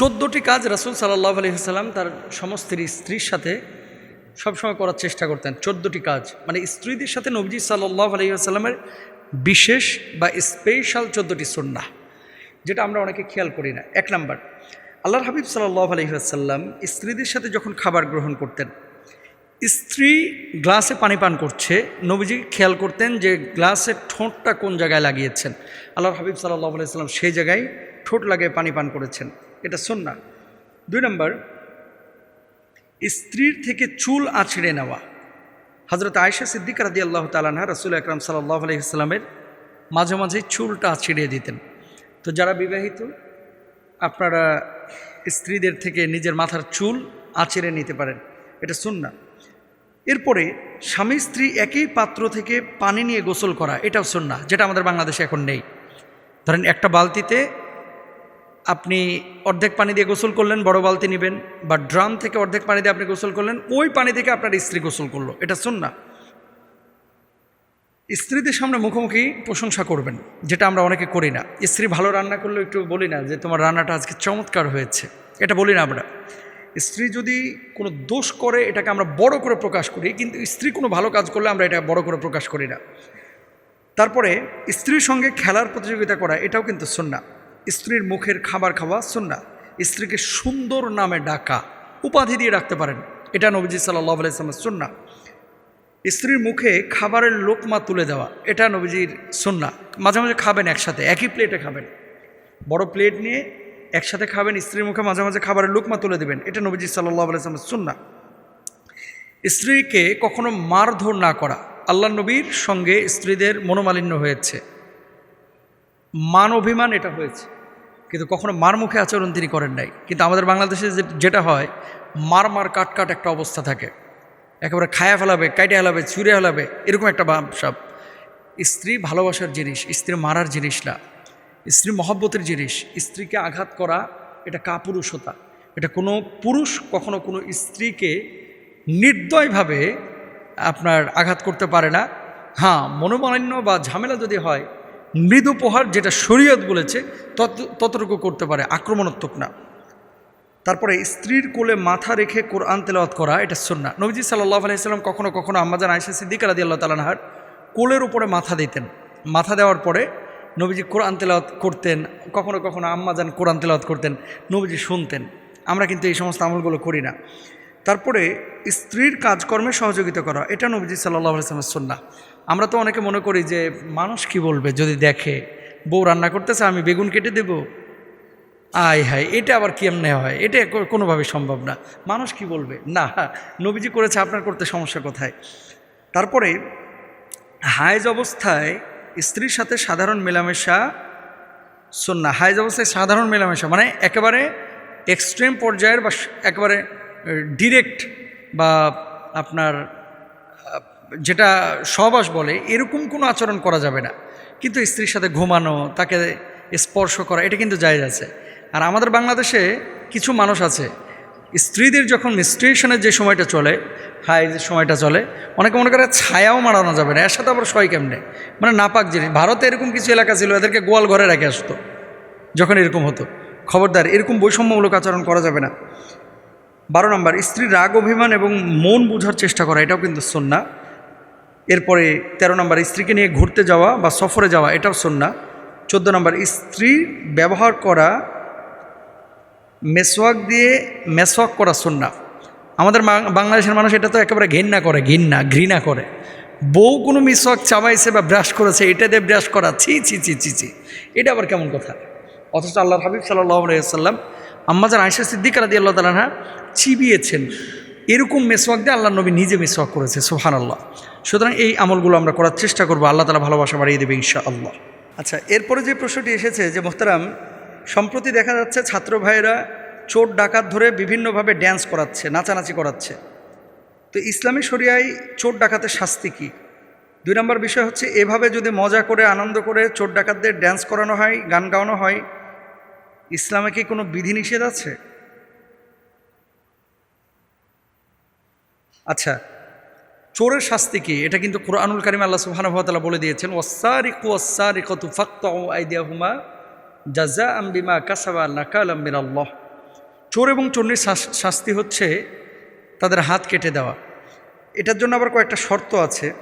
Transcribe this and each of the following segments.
চোদ্দোটি কাজ রাসুল সাল্লাহ আলহিহাল্লাম তার সমস্ত স্ত্রীর সাথে সবসময় করার চেষ্টা করতেন। চোদ্দোটি কাজ। মানে স্ত্রীদের সাথে নবজি সাল্লাহ আলহিহাস্লামের বিশেষ বা স্পেশাল চোদ্দোটি সন্না যেটা আমরা অনেকে খেয়াল করি না। এক নাম্বার, আল্লাহর হাবিব সাল্লাহ আলহিহাসাল্লাম স্ত্রীদের সাথে যখন খাবার গ্রহণ করতেন, স্ত্রী গ্লাসে পানি পান করছে, নবীজি খেয়াল করতেন যে গ্লাসের ঠোঁটটা কোন জায়গায় লাগিয়েছেন। আল্লাহর হাবিব সাল্লাহ আলাইসাল্লাম সেই জায়গায় ঠোঁট লাগিয়ে পানি পান করেছেন। এটা সন্না দুই নম্বর, স্ত্রীর থেকে চুল আছড়ে নেওয়া। হজরত আয়েশা সিদ্দিক রাদি আল্লাহ তালানহা রসুল আকরাম সাল্লাহ আলহিহাস্লামের মাঝে মাঝে চুলটা ছিঁড়িয়ে দিতেন। তো যারা বিবাহিত, আপনারা স্ত্রীদের থেকে নিজের মাথার চুল আঁচড়ে নিতে পারেন। এটা শুন না এরপরে স্বামী স্ত্রী একই পাত্র থেকে পানি নিয়ে গোসল করা, এটাও না যেটা আমাদের বাংলাদেশে এখন নেই। ধরেন একটা বালতিতে আপনি অর্ধেক পানি দিয়ে গোসল করলেন, বড় বালতি নেবেন, বা ড্রাম থেকে অর্ধেক পানি দিয়ে আপনি গোসল করলেন, ওই পানি থেকে আপনার স্ত্রী গোসল করল। এটা না স্ত্রীদের সামনে মুখোমুখি প্রশংসা করবেন, যেটা আমরা অনেকে করি না। স্ত্রী ভালো রান্না করলেও একটু বলি না যে, তোমার রান্নাটা আজকে চমৎকার হয়েছে। এটা বলি না আমরা। স্ত্রী যদি কোনো দোষ করে, এটাকে আমরা বড় করে প্রকাশ করি, কিন্তু স্ত্রী কোনো ভালো কাজ করলে আমরা এটা বড় করে প্রকাশ করি না। তারপরে স্ত্রীর সঙ্গে খেলার প্রতিযোগিতা করা, এটাও কিন্তু সুন্না স্ত্রীর মুখের খাবার খাওয়া সুন্না স্ত্রীকে সুন্দর নামে ডাকা, উপাধি দিয়ে ডাকতে পারেন। এটা নবীজি সাল্লাহ আলাইসলামের সুন্না স্ত্রীর মুখে খাবারের লোকমা তুলে দেওয়া, এটা নবীজির সুন্না মাঝে মাঝে খাবেন একসাথে, একই প্লেটে খাবেন। বড় প্লেট নিয়ে একসাথে খাবেন, স্ত্রীর মুখে মাঝে মাঝে খাবারের লোকমা তুলে দেবেন, এটা নবীজি সাল্লাহ আলাইসলামের সুন্না স্ত্রীকে কখনো মারধর না করা আল্লাহ নবীর সঙ্গে স্ত্রীদের মনোমালিন্য হয়েছে। মান অভিমান এটা হয়েছে। কিন্তু কখনো মার মুখে আচরণ তিনি করেন নাই। কিন্তু আমাদের বাংলাদেশে যেটা হয়, মার মার কাট কাট একটা অবস্থা থাকে। একেবারে খায়া ফেলাবে, কাইটে ফেলাবে ছুঁড়ে ফেলাবে এরকম একটা ভাবসাব স্ত্রী ভালোবাসার জিনিস, স্ত্রী মারার জিনিস না। স্ত্রী মহব্বতের জিনিস, স্ত্রীকে আঘাত করা এটা কাপুরুষতা। এটা কোনো পুরুষ কখনো কোনো স্ত্রীকে নির্দয়ভাবে আপনার আঘাত করতে পারে না। হ্যাঁ মনোমালিন্য বা ঝামেলা যদি হয় মৃদু প্রহার যেটা শরীয়ত বলেছে, তত, ততটুকু করতে পারে, আক্রমণাত্মক না। তারপরে স্ত্রীর কোলে মাথা রেখে কোরআন তেলাওয়াত করা, এটা সুন্না নবীজি সাল্লাহ আলাইসাল্লাম কখনো কখনো আম্মাজান আয়সা সিদ্দিক রাদি আল্লাহ তালানহার কোলের উপরে মাথা দিতেন। মাথা দেওয়ার পরে নবীজি কোরআন তেলাওয়াত করতেন, কখনো কখনো আম্মাজান কোরআন তেলাওয়াত করতেন, নবীজি শুনতেন। আমরা কিন্তু এই সমস্ত আমলগুলো করি না। তারপরে স্ত্রীর কাজকর্মে সহযোগিতা করা, এটা নবীজি সাল্লাহ আলাইসলামের সুন্না আমরা তো অনেকে মনে করি যে, মানুষ কি বলবে যদি দেখে, বউ রান্না করতেছে, আমি বেগুন কেটে দেবো। আয় হায়, এটা আবার কেমনে হয়? এটা কোনোভাবে সম্ভব না। মানুষ কি বলবে? না, নবীজি করেছে, আপনার করতে সমস্যা কোথায়? তারপরে হাইজ অবস্থায় স্ত্রীর সাথে সাধারণ মেলামেশা না হাইজ অবস্থায় সাধারণ মেলামেশা মানে একেবারে এক্সট্রিম পর্যায়ের বা একেবারে ডিরেক্ট বা আপনার যেটা সহবাস বলে, এরকম কোনো আচরণ করা যাবে না। কিন্তু স্ত্রীর সাথে ঘুমানো, তাকে স্পর্শ করা, এটা কিন্তু জায়জ আছে। আর আমাদের বাংলাদেশে কিছু মানুষ আছে, স্ত্রীদের যখন মিস্ট্রেশনের যে সময়টা চলে, হাই যে সময়টা চলে, অনেকে মনে করে ছায়াও মারানো যাবে না এর সাথে আবার সয় কেমনে? মানে নাপাক জিনিস। ভারতে এরকম কিছু এলাকা ছিল, এদেরকে গোয়াল ঘরে রেখে আসতো, যখন এরকম হতো। খবরদার, এরকম বৈষম্যমূলক আচরণ করা যাবে না। বারো নম্বর, স্ত্রীর রাগ, অভিমান এবং মন বোঝার চেষ্টা করা, এটাও কিন্তু সন্না এরপরে তেরো নম্বর, স্ত্রীকে নিয়ে ঘুরতে যাওয়া বা সফরে যাওয়া, এটাও সন্না চোদ্দ নম্বর, স্ত্রী ব্যবহার করা, মেসওয়াক দিয়ে মেসওয়াক করা সন্না আমাদের বাংলাদেশের মানুষ এটা তো একেবারে ঘৃণা করে, ঘৃণা ঘৃণা করে। বউ কোনো মিসওয়াক চাবাইছে বা ব্রাশ করেছে, এটা দিয়ে ব্রাশ করা, ছি ছি ছি ছি ছি। এটা আবার কেমন কথা? অথচ আল্লাহ হাবিব সাল্লাহ সাল্লাম আম্মাজান আয়সা সিদ্দিকার দিয়ে আল্লাহ তালাহা চিবিয়েছেন। এরকম মেসওয়াক দিয়ে আল্লাহ নবী নিজে মেসওয়াক করেছে সোহান আল্লাহ সুতরাং এই আমলগুলো আমরা করার চেষ্টা করব। আল্লাহ তালা ভালোবাসা বাড়িয়ে দেবে ইনশা আল্লাহ আচ্ছা এরপরে যে প্রশ্নটি এসেছে যে, মোহতারাম, সম্প্রতি দেখা যাচ্ছে ছাত্র ভাইয়েরা চোর ডাকাত ধরে বিভিন্নভাবে ড্যান্স করাচ্ছে, নাচানাচি করাচ্ছে। তো ইসলামী শরিয়ায় চোর ডাকাতের শাস্তি কী? দুই নম্বর বিষয় হচ্ছে, এভাবে যদি মজা করে, আনন্দ করে চোর ডাকাতদের ড্যান্স করানো হয়, গান গাওয়ানো হয়, ইসলামে কি কোনো বিধিনিষেধ আছে? আচ্ছা চোরের শাস্তি কি? এটা কিন্তু কোরআনুল কারিম আল্লাহ সুবহানাহু বলে দিয়েছেন ওয়াসারিকু ওয়াসারিকাতু ফাকতাউ আইদিয়াহুমা জাযাআম বিমা কাসাবা নাকালাম মিনাল্লাহ. চোর এবং চন্নির শাস- শাস্তি হচ্ছে তাদের হাত কেটে দেওয়া। এটার জন্য আবার কয়েকটা শর্ত আছে।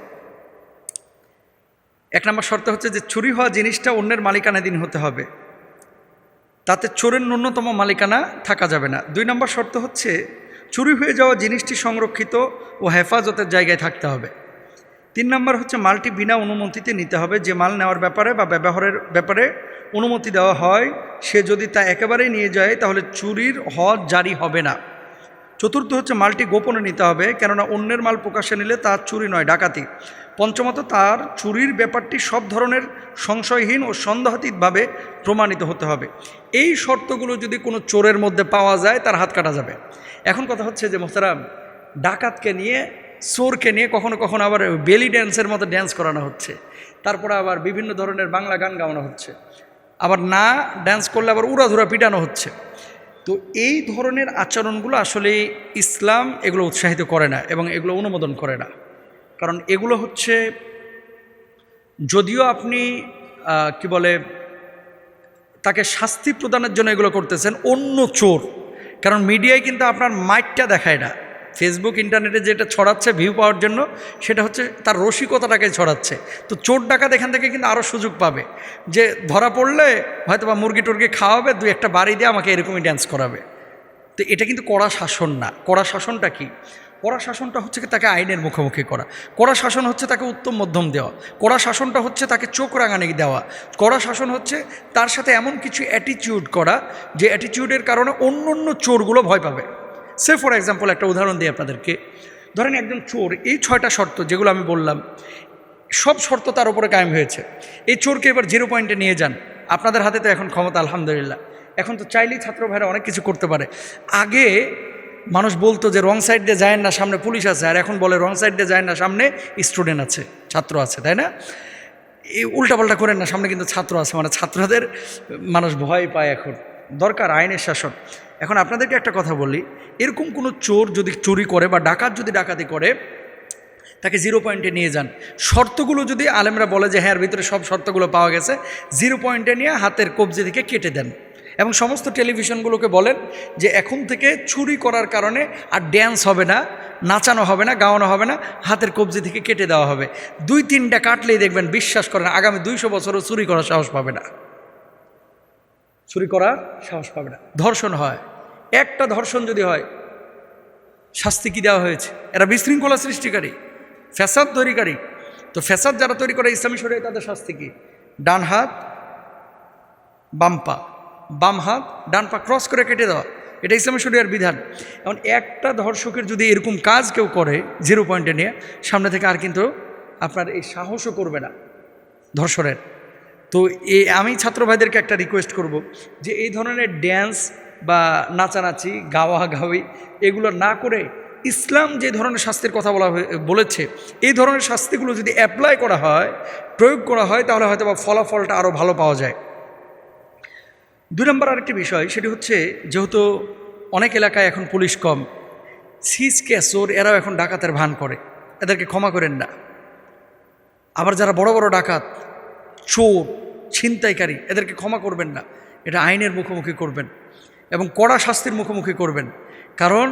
এক নম্বর শর্ত হচ্ছে যে চুরি হওয়া জিনিসটা অন্যের মালিকানাধীন হতে হবে। তাতে চোরের ন্যূনতম মালিকানা থাকা যাবে না। দুই নম্বর শর্ত হচ্ছে চুরি হয়ে যাওয়া জিনিসটি সংরক্ষিত ও হেফাজতের জায়গায় থাকতে হবে। তিন নম্বর হচ্ছে মালটি বিনা অনুমতিতে নিতে হবে। যে মাল নেওয়ার ব্যাপারে বা ব্যবহারের ব্যাপারে অনুমতি দেওয়া হয়, সে যদি তা একেবারেই নিয়ে যায়, তাহলে চুরির হজ জারি হবে না। চতুর্থ হচ্ছে মালটি গোপনে নিতে হবে, কেননা অন্যের মাল প্রকাশে নিলে তা চুরি নয়, ডাকাতি। পঞ্চমত তার চুরির ব্যাপারটি সব ধরনের সংশয়হীন ও সন্দেহাতীতভাবে প্রমাণিত হতে হবে। এই শর্তগুলো যদি কোনো চোরের মধ্যে পাওয়া যায়, তার হাত কাটা যাবে। এখন কথা হচ্ছে যে মোহতারাম, ডাকাতকে নিয়ে, চোরকে নিয়ে কখনো কখনো আবার বেলি ড্যান্সের মতো ড্যান্স করানো হচ্ছে। তারপরে আবার বিভিন্ন ধরনের বাংলা গান গাওয়ানো হচ্ছে। আবার না ড্যান্স করলে আবার উড়াধুরা পিটানো হচ্ছে। তো এই ধরনের আচরণগুলো আসলে ইসলাম এগুলো উৎসাহিত করে না এবং এগুলো অনুমোদন করে না। কারণ এগুলো হচ্ছে, যদিও আপনি কি বলে, তাকে শাস্তি প্রদানের জন্য এগুলো করতেছেন, অন্য চোর। কারণ মিডিয়ায় কিন্তু আপনার মাইকটা দেখায় না। ফেসবুক ইন্টারনেটে যেটা ছড়াচ্ছে ভিউ পাওয়ার জন্য, সেটা হচ্ছে তার রসিকতাটাকে ছড়াচ্ছে। তো চোর ডাকাত এখান থেকে কিন্তু আরও সুযোগ পাবে। যে ধরা পড়লে হয়তো বা মুরগি টুরগি খাওয়াবে, দুই একটা বাড়ি দিয়ে আমাকে এরকমই ড্যান্স করাবে। তো এটা কিন্তু কড়া শাসন না। কড়া শাসনটা কি? কড়া শাসনটা হচ্ছে তাকে আইনের মুখোমুখি করা। কড়া শাসন হচ্ছে তাকে উত্তম মধ্যম দেওয়া। কড়া শাসনটা হচ্ছে তাকে চোখ রাঙানি দেওয়া। কড়া শাসন হচ্ছে তার সাথে এমন কিছু অ্যাটিটিউড করা যে অ্যাটিটিউডের কারণে অন্য অন্য চোরগুলো ভয় পাবে। সে ফর এক্সাম্পল একটা উদাহরণ দিই আপনাদেরকে। ধরেন একজন চোর, এই ছয়টা শর্ত যেগুলো আমি বললাম, সব শর্ত তার উপরে কায়েম হয়েছে। এই চোরকে এবার জিরো পয়েন্টে নিয়ে যান। আপনাদের হাতে তো এখন ক্ষমতা, আলহামদুলিল্লাহ। এখন তো চাইলেই ছাত্র ভাইরা অনেক কিছু করতে পারে। আগে মানুষ বলতো যে রং সাইড দিয়ে যায় না, সামনে পুলিশ আছে। আর এখন বলে রং সাইড দিয়ে যায় না, সামনে স্টুডেন্ট আছে, ছাত্র আছে, তাই না? এই উল্টাপাল্টা করেন না, সামনে কিন্তু ছাত্র আছে। মানে ছাত্রদের মানুষ ভয় পায় এখন। দরকার আইনের শাসন। এখন আপনাদেরকে একটা কথা বলি, এরকম কোনো চোর যদি চুরি করে বা ডাকাত যদি ডাকাতি করে, তাকে জিরো পয়েন্টে নিয়ে যান। শর্তগুলো যদি আলেমরা বলে যে হ্যাঁ এর ভিতরে সব শর্তগুলো পাওয়া গেছে। জিরো পয়েন্টে নিয়ে হাতের কবজি থেকে কেটে দেন। এবং সমস্ত টেলিভিশনগুলোকে বলেন যে এখন থেকে চুরি করার কারণে আর ড্যান্স হবে না, নাচানো হবে না, গাওয়ানো হবে না, হাতের কবজি থেকে কেটে দেওয়া হবে। দুই তিনটা কাটলেই দেখবেন বিশ্বাস করেন, আগামী দুইশো বছরও চুরি করার সাহস পাবে না। চুরি করার সাহস পাবে না। ধর্ষণ হয়। একটা ধর্ষণ যদি হয়, শাস্তি কি দেওয়া হয়েছে? এরা বিশৃঙ্খলা সৃষ্টিকারী, ফ্যাসাদ তৈরিকারী। তো ফ্যাসাদ যারা তৈরি করে ইসলামী শরীরে তাদের শাস্তি কি? ডান হাত, বাম পা। বাম হাত, ডান পা ক্রস করে কেটে দেওয়া। এটা ইসলামী শরীরের বিধান। এখন একটা ধর্ষকের যদি এরকম কাজ কেউ করে জিরো পয়েন্টে নিয়ে, সামনে থেকে আর কিন্তু আপনার এই সাহসও করবে না ধর্ষণের। তো এ, আমি ছাত্র ভাইদেরকে একটা রিকোয়েস্ট করব যে এই ধরনের ড্যান্স বা নাচানাচি গাওয়া গাওয়ি এগুলো না করে ইসলাম যে ধরনের শাস্তির কথা বলা বলেছে, এই ধরনের শাস্তিগুলো যদি অ্যাপ্লাই করা হয়, প্রয়োগ করা হয়, তাহলে হয়তো বা ফলাফলটা আরও ভালো পাওয়া যায়। দুই নম্বর আরেকটি বিষয়, সেটি হচ্ছে যেহেতু অনেক এলাকায় এখন পুলিশ কম সিস ক্যাসোর এরাও এখন ডাকাতের ভান করে, এদেরকে ক্ষমা করেন না। আবার যারা বড় বড় ডাকাত, চোর, ছিনতাইকারী, এদেরকে ক্ষমা করবেন না, এটা আইনের মুখোমুখি করবেন এবং কড়া শাস্তির মুখোমুখি করবেন। কারণ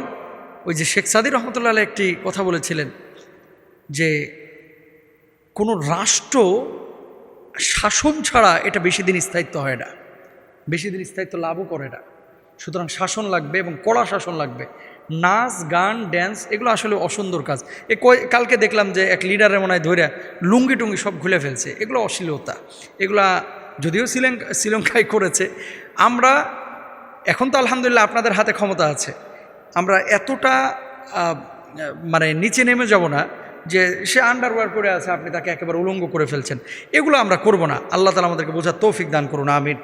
ওই যে শেখ সাদি রহমতুল্লাহ একটি কথা বলেছিলেন যে, কোনো রাষ্ট্র শাসন ছাড়া এটা বেশি দিন স্থায়িত্ব হয় না। বেশি দিন স্থায়িত্ব লাভও করে না। সুতরাং শাসন লাগবে এবং কড়া শাসন লাগবে। নাচ, গান ড্যান্স এগুলো আসলে অসুন্দর কাজ। এ কালকে দেখলাম যে এক লিডারের মনে হয় ধরে লুঙ্গি টুঙ্গি সব খুলে ফেলছে। এগুলো অশ্লীলতা। এগুলা যদিও শ্রীলঙ্কা শ্রীলঙ্কায় করেছে, আমরা এখন তো আলহামদুলিল্লাহ আপনাদের হাতে ক্ষমতা আছে। আমরা এতটা মানে নিচে নেমে যাব না যে সে আন্ডারওয়্যার পরে আছে, আপনি তাকে একেবারে উলঙ্গ করে ফেলছেন। এগুলো আমরা করব না। আল্লাহ তালা আমাদেরকে বোঝার তৌফিক দান করুন, আমিন।